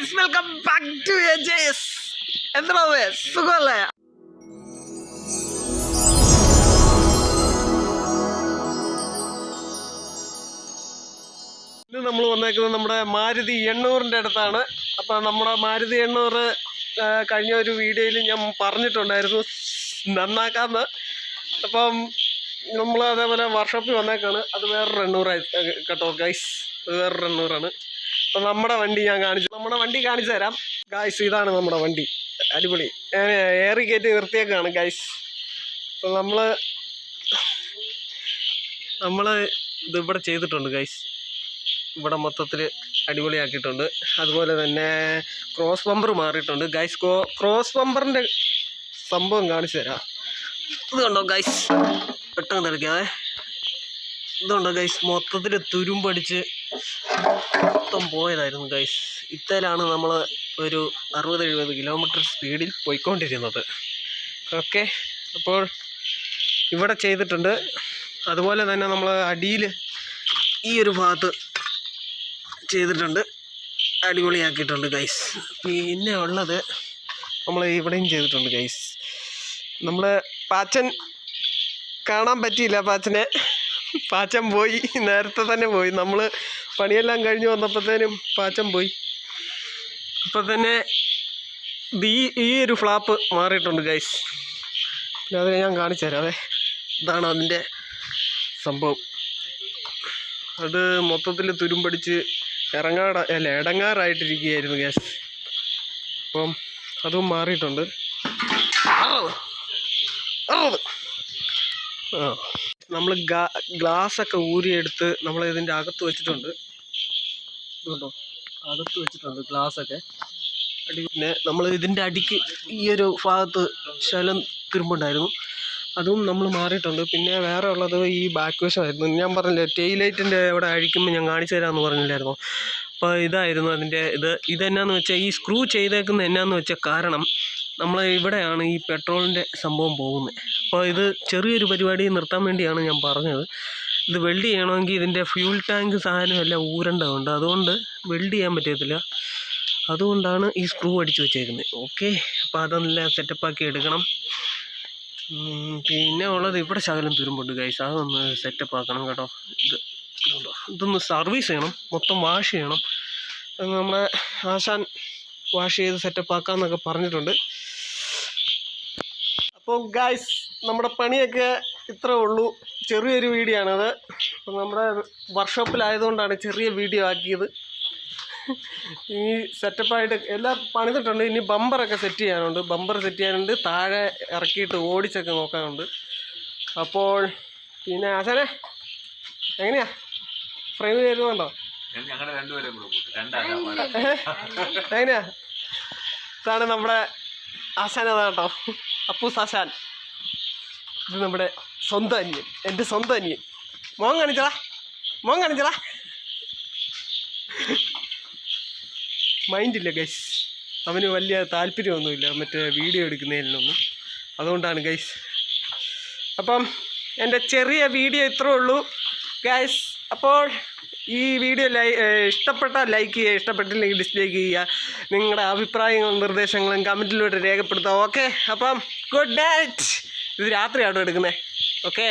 Guys welcome back to എജേസ് എന്താ സുഖമല്ലേ? ഇന്ന് നമ്മൾ വന്നേക്കുന്നത് നമ്മുടെ മാരുതി എണ്ണൂറിന്റെ അടുത്താണ്. അപ്പോൾ നമ്മുടെ മാരുതി എണ്ണൂറ് കഴിഞ്ഞ ഒരു വീഡിയോയിൽ ഞാൻ പറഞ്ഞിട്ടുണ്ടായിരുന്നു നന്നാക്കാന്ന് അപ്പം നമ്മൾ അതേപോലെ വർക്ക്ഷോപ്പിൽ വന്നേക്കാണ്. അത് വേറൊരു എണ്ണൂറായി കേട്ടോ ഗൈസ് അത് വേറൊരു എണ്ണൂറാണ്. അപ്പം നമ്മുടെ വണ്ടി ഞാൻ കാണിച്ചു നമ്മുടെ വണ്ടി കാണിച്ചു തരാം. ഗായ്സ് ഇതാണ് നമ്മുടെ വണ്ടി. അടിപൊളി. ഏറി കയറ്റി നിർത്തിയേക്കാണ് ഗൈസ് അപ്പം നമ്മൾ നമ്മൾ ഇത് ഇവിടെ ചെയ്തിട്ടുണ്ട് ഗൈസ് ഇവിടെ മൊത്തത്തിൽ അടിപൊളിയാക്കിയിട്ടുണ്ട്. അതുപോലെ തന്നെ ക്രോസ് ബമ്പർ മാറിയിട്ടുണ്ട്. ഗൈസ് ക്രോ ക്രോസ് ബമ്പറിന്റെ സംഭവം കാണിച്ചു തരാം. ഇത് കണ്ടോ ഗൈസ് പെട്ടെന്ന് തെളിക്കാതെ ഇതുണ്ടോ ഗൈസ് മൊത്തത്തിൽ തുരുമ്പടിച്ച് മൊത്തം പോയതായിരുന്നു ഗൈസ് ഇത്തയിലാണ് നമ്മൾ ഒരു അറുപത് എഴുപത് കിലോമീറ്റർ സ്പീഡിൽ പോയിക്കൊണ്ടിരുന്നത്. ഓക്കെ അപ്പോൾ ഇവിടെ ചെയ്തിട്ടുണ്ട്. അതുപോലെ തന്നെ നമ്മൾ അടിയിൽ ഈ ഒരു ഭാഗത്ത് ചെയ്തിട്ടുണ്ട്. അടിപൊളിയാക്കിയിട്ടുണ്ട് ഗൈസ് പിന്നെ ഉള്ളത് നമ്മൾ ഇവിടെയും ചെയ്തിട്ടുണ്ട് ഗൈസ് നമ്മൾ പാച്ചൻ കാണാൻ പറ്റിയില്ല പാച്ചനെ. പാച്ചൻ പോയി നേരത്തെ തന്നെ പോയി. നമ്മൾ പണിയെല്ലാം കഴിഞ്ഞ് വന്നപ്പോഴത്തേനും പാച്ചം പോയി. അപ്പം തന്നെ ഈ ഈ ഒരു ഫ്ലാപ്പ് മാറിയിട്ടുണ്ട് ഗൈസ് പിന്നെ അത് ഞാൻ കാണിച്ചു തരാവേ ഇതാണ് അതിന്റെ സംഭവം. അത് മൊത്തത്തിൽ തുരുമ്പടിച്ച് ഇറങ്ങാട അല്ല ഇടങ്ങാറായിട്ടിരിക്കുകയായിരുന്നു ഗ്യാസ് അപ്പം അതും മാറിയിട്ടുണ്ട്. നമ്മൾ ഗ്ലാസ് ഒക്കെ ഊരിയെടുത്ത് നമ്മൾ ഇതിന്റെ അകത്ത് വെച്ചിട്ടുണ്ട്. ഇതുണ്ടോ? അടുത്ത് വെച്ചിട്ടുണ്ട് ഗ്ലാസ് ഒക്കെ അടി പിന്നെ നമ്മൾ ഇതിന്റെ അടിക്ക് ഈ ഒരു ഭാഗത്ത് ശലം തുരുമ്പുണ്ടായിരുന്നു. അതും നമ്മൾ മാറിയിട്ടുണ്ട്. പിന്നെ വേറെ ഉള്ളത് ഈ ബാക്ക് വശമായിരുന്നു ഞാൻ പറഞ്ഞില്ലേ ടെയിൽ ലൈറ്റിന്റെ അവിടെ അഴിക്കുമ്പോൾ ഞാൻ കാണിച്ചു തരാമെന്ന് പറഞ്ഞില്ലായിരുന്നു? അപ്പോൾ ഇതായിരുന്നു അതിന്റെ ഇത്. ഇതെന്നാന്ന് വെച്ചാൽ ഈ സ്ക്രൂ ചെയ്തേക്കുന്ന എന്നാന്ന് വെച്ചാൽ കാരണം നമ്മൾ ഇവിടെയാണ് ഈ പെട്രോളിന്റെ സംഭവം പോകുന്നത്. അപ്പോൾ ഇത് ചെറിയൊരു പരിപാടി നിർത്താൻ വേണ്ടിയാണ് ഞാൻ പറഞ്ഞത്. ഇത് വെൽഡ് ചെയ്യണമെങ്കിൽ ഇതിന്റെ ഫ്യൂൽ ടാങ്ക് സാധനം എല്ലാം ഊരേണ്ടതുണ്ട്. അതുകൊണ്ട് വെൽഡ് ചെയ്യാൻ പറ്റത്തില്ല. അതുകൊണ്ടാണ് ഈ സ്ക്രൂ അടിച്ചു വെച്ചേക്കുന്നത് ഓക്കെ അപ്പോൾ അതെല്ലാം സെറ്റപ്പാക്കി എടുക്കണം. പിന്നെ ഉള്ളത് ഇവിടെ ശകലം തുരുമ്പുണ്ട് ഗൈസ് അതൊന്ന് സെറ്റപ്പ് ആക്കണം കേട്ടോ. ഇത് ഇതൊന്ന് സർവീസ് ചെയ്യണം. മൊത്തം വാഷ് ചെയ്യണം. നമ്മളെ ആശാൻ വാഷ് ചെയ്ത് സെറ്റപ്പ് ആക്കാമെന്നൊക്കെ പറഞ്ഞിട്ടുണ്ട്. അപ്പോൾ ഗൈസ് നമ്മുടെ പണിയൊക്കെ ഇത്രേ ഉള്ളൂ. ചെറിയൊരു വീഡിയോ ആണത് അപ്പം നമ്മുടെ വർക്ക്ഷോപ്പിലായതുകൊണ്ടാണ് ചെറിയ വീഡിയോ ആക്കിയത്. ഇനി സെറ്റപ്പായിട്ട് എല്ലാം പണിതിട്ടുണ്ട്. ഇനി ബമ്പറൊക്കെ സെറ്റ് ചെയ്യാനുണ്ട്. ബമ്പർ സെറ്റ് ചെയ്യാനുണ്ട്. താഴെ ഇറക്കിയിട്ട് ഓടിച്ചൊക്കെ നോക്കാനുണ്ട്. അപ്പോൾ പിന്നെ ആശാനെ എങ്ങനെയാ? ഫ്രെയിം തരുന്നുണ്ടോ എങ്ങനെയാ? ഇതാണ് നമ്മുടെ ആശാൻ അതാ കേട്ടോ. അപ്പൂസ് ആശാൻ. ഇത് നമ്മുടെ സ്വന്തം അനിയൻ എന്റെ സ്വന്തം അനിയൻ. മോൻ കാണിച്ചടാ മോൻ കാണിച്ചടാ. മൈൻഡില്ല ഗൈസ് അവന് വലിയ താല്പര്യമൊന്നുമില്ല മറ്റേ വീഡിയോ എടുക്കുന്നതിലൊന്നും അതുകൊണ്ടാണ് ഗൈസ് അപ്പം എന്റെ ചെറിയ വീഡിയോ ഇത്രേ ഉള്ളൂ. ഗൈസ് അപ്പോൾ ഈ വീഡിയോ ലൈ ഇഷ്ടപ്പെട്ടാൽ ലൈക്ക് ചെയ്യുക ഇഷ്ടപ്പെട്ടില്ലെങ്കിൽ ഡിസ്ലൈക്ക് ചെയ്യുക. നിങ്ങളുടെ അഭിപ്രായങ്ങളും നിർദ്ദേശങ്ങളും കമന്റിലൂടെ രേഖപ്പെടുത്തുക ഓക്കെ അപ്പം ഗുഡ് നൈറ്റ് ഇത് രാത്രിയാണോ എടുക്കുന്നത് ഓക്കെ